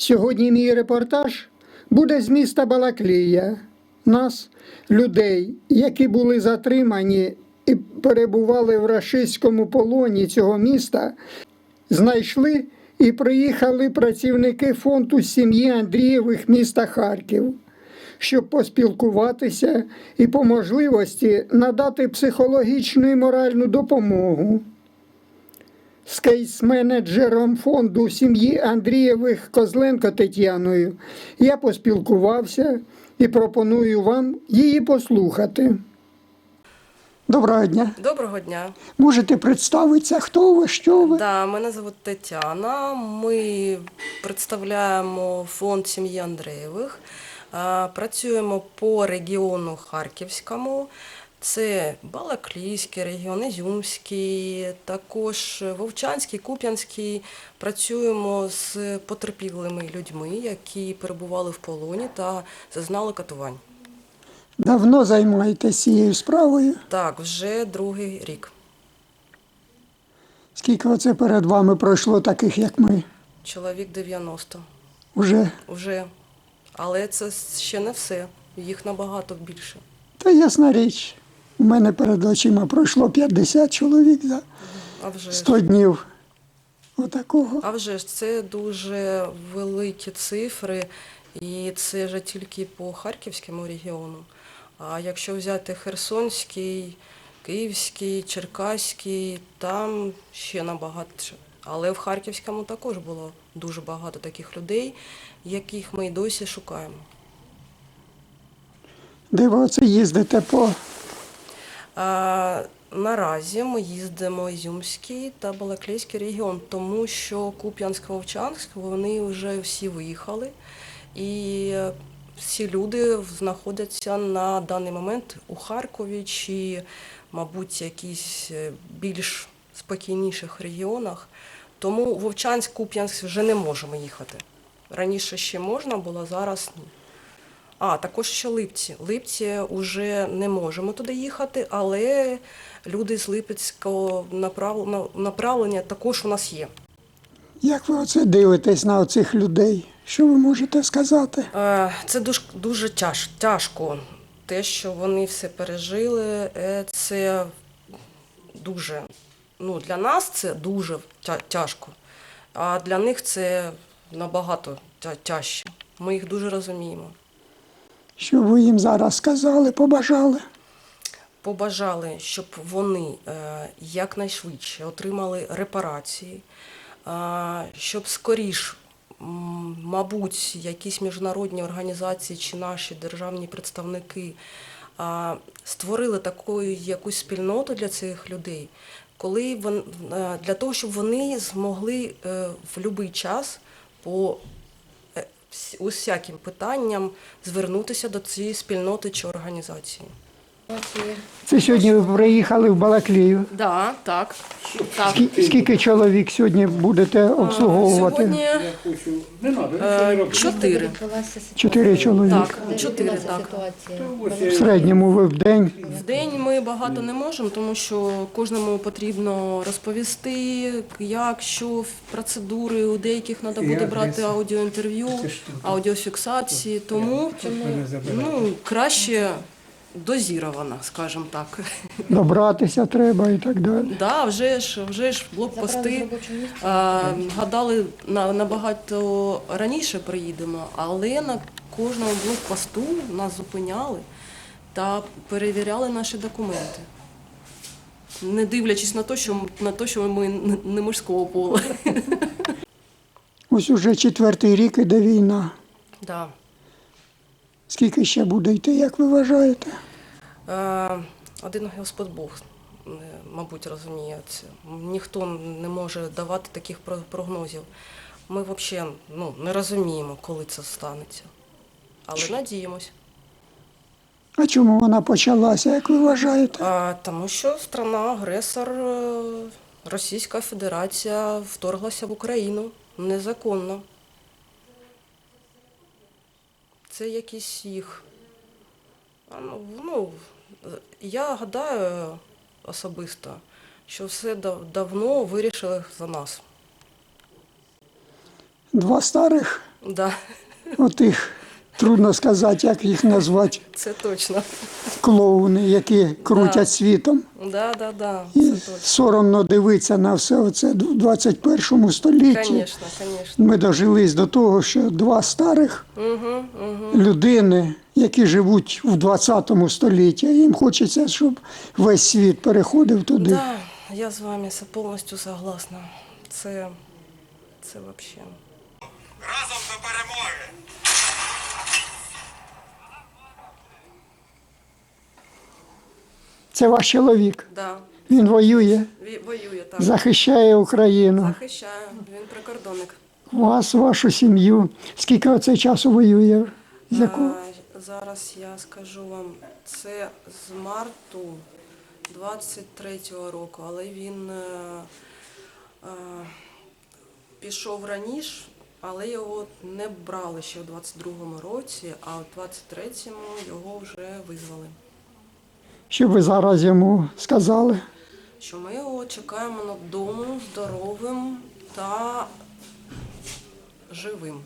Сьогодні мій репортаж буде з міста Балаклія. Нас, людей, які були затримані і перебували в рашистському полоні цього міста, знайшли і приїхали працівники фонду сім'ї Андрієвих міста Харків, щоб поспілкуватися і по можливості надати психологічну і моральну допомогу. З кейс-менеджером фонду сім'ї Андрієвих Козленко Тетяною я поспілкувався і пропоную вам її послухати. Доброго дня. Доброго дня. Можете представитися, хто ви, що ви? Да, мене звуть Тетяна. Ми представляємо фонд сім'ї Андреєвих. Працюємо по регіону Харківському. Це Балаклійський регіон, Ізюмський, також Вовчанський, Куп'янський. Працюємо з потерпілими людьми, які перебували в полоні та зазнали катувань. Давно займаєтесь цією справою. Так, вже другий рік. Скільки оце перед вами пройшло таких, як ми? Чоловік 90. Уже. Вже. Але це ще не все. Їх набагато більше. Та ясна річ. У мене перед очима пройшло 50 чоловік за А вже ж. 100 днів. Отакого. А вже ж це дуже великі цифри, і це вже тільки по Харківському регіону. А якщо взяти Херсонський, Київський, Черкаський, там ще набагато. Але в Харківському також було дуже багато таких людей, яких ми й досі шукаємо. Де ви оце їздите по наразі ми їздимо Ізюмський та Балаклійський регіон, тому що Куп'янськ-Вовчанськ вони вже всі виїхали, і всі люди знаходяться на даний момент у Харкові чи, мабуть, якісь е, більш спокійніших регіонах. Тому Вовчанськ, Куп'янськ вже не можемо їхати. Раніше ще можна було, зараз ні. А, також ще Липці. Липці вже не можемо туди їхати, але люди з Липецького направ- направлення також у нас є. Як ви оце дивитесь на оцих людей? Що ви можете сказати? Е, Це дуже, дуже тяж, тяжко. Те, що вони все пережили, е, це дуже, ну, для нас це дуже тяжко, а для них це набагато тяжче. Ми їх дуже розуміємо. Що ви їм зараз сказали, побажали? побажали, щоб вони е, якнайшвидше отримали репарації, е, щоб скоріш, мабуть, якісь міжнародні організації чи наші державні представники е, створили таку якусь спільноту для цих людей, коли для того, щоб вони змогли в будь-який час по усяким питанням звернутися до цієї спільноти чи організації. Це сьогодні ви приїхали в Балаклію. Да, так. так. Скі- Скільки чоловік сьогодні будете обслуговувати? Сьогодні Не надо, е, чотири. Чотири чоловіка. Так, чотири, так. В середньому ви в день. В день ми багато не можемо, тому що кожному потрібно розповісти, як, що, процедури. У деяких треба буде брати аудіоінтерв'ю, аудіофіксації. Тому ну, краще дозіровано, скажімо так. Добратися треба і так далі. Да, вже ж, вже ж блокпости. А, гадали, на, набагато раніше приїдемо, але на кожному блокпосту нас зупиняли та перевіряли наші документи. Не дивлячись на те, що, на те, що ми не мужського пола. Ось уже четвертий рік іде війна. Да. Скільки ще буде йти, як ви вважаєте? Е, Один Господь Бог, е, мабуть, розуміє це. Ніхто не може давати таких прогнозів. Ми взагалі ну, не розуміємо, коли це станеться. Але надіємось. А чому вона почалася, як ви вважаєте? А, тому що страна-агресор, е, Російська Федерація вторглася в Україну незаконно. Це якісь їх. Ну, ну, я гадаю особисто, що все давно вирішили за нас. Два старих? Да, Отих, трудно сказати, як їх назвати, це точно. клоуни, які крутять Да. світом. Да, да, да, І це точно. соромно дивитися на все це в 21 столітті. Звісно, звісно. Ми дожились до того, що два старих Угу, угу. людини, які живуть в 20 столітті, їм хочеться, щоб весь світ переходив туди. Да, я з вами повністю согласна. Це, це взагалі. Разом до перемоги! Це ваш чоловік. Да. Він воює, Ві- Воює так. захищає Україну. Захищаю. Він прикордонник. Вас, вашу сім'ю. Скільки оце часу воює? З якого? А, зараз я скажу вам, це з марту 23-го року, але він е, е, пішов раніше, але його не брали ще в 22-му році, а в 23-му його вже визвали. Що ви зараз йому сказали? Що ми його чекаємо додому здоровим та живим.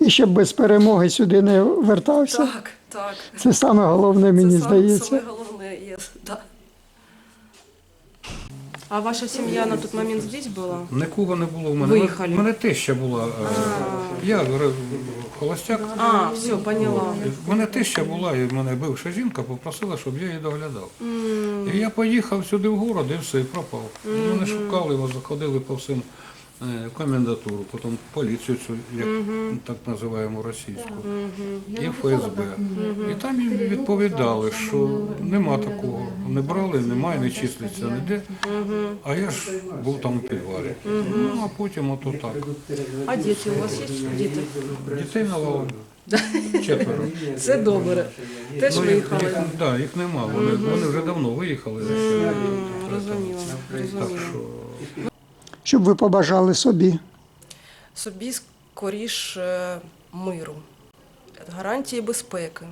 І щоб без перемоги сюди не вертався. Так, так. Це саме головне, мені Це саме, здається. саме головне є. Да. А ваша сім'я на той момент здесь була? Нікого не було в мене. Виїхали. У мене теща була. е, Я ре- холостяк. А, все, поняла. У мене теща була, і в мене бивша жінка попросила, щоб я її доглядав. І я поїхав сюди в город і все, і пропав. Вони шукали, його заходили по всім комендатуру, потім поліцію, цю, як так називаємо російську, і ФСБ. І там їм відповідали, що нема такого. Не брали, немає, не числиться ніде. А я ж був там у підвалі. Ну, а потім ото так. А діти у вас є? Діти? Дітей навало четверо. Це добре. Теж Ну, їх, їх, виїхали. да, їх нема. Вони, вони вже давно виїхали. Розуміло, Так розуміло. що Щоб ви побажали собі. Собі скоріш е, миру, гарантії безпеки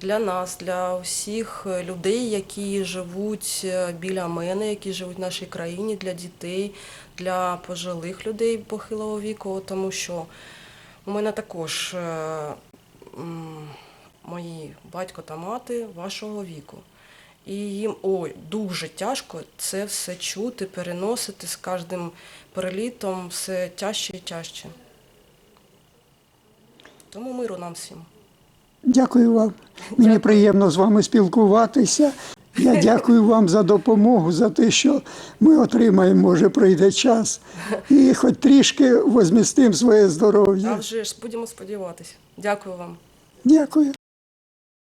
для нас, для всіх е, людей, які живуть е, біля мене, які живуть в нашій країні, для дітей, для пожилих людей похилого віку, тому що у мене також мої батько та мати вашого віку. І їм ой, дуже тяжко це все чути, переносити з кожним перелітом все тяжче і тяжче. Тому миру нам всім. Дякую вам. Мені приємно з вами спілкуватися. Я дякую вам за допомогу, за те, що ми отримаємо, може, прийде час. І хоч трішки возмістимо своє А здоров'я. вже ж будемо сподіватися. Дякую вам. Дякую.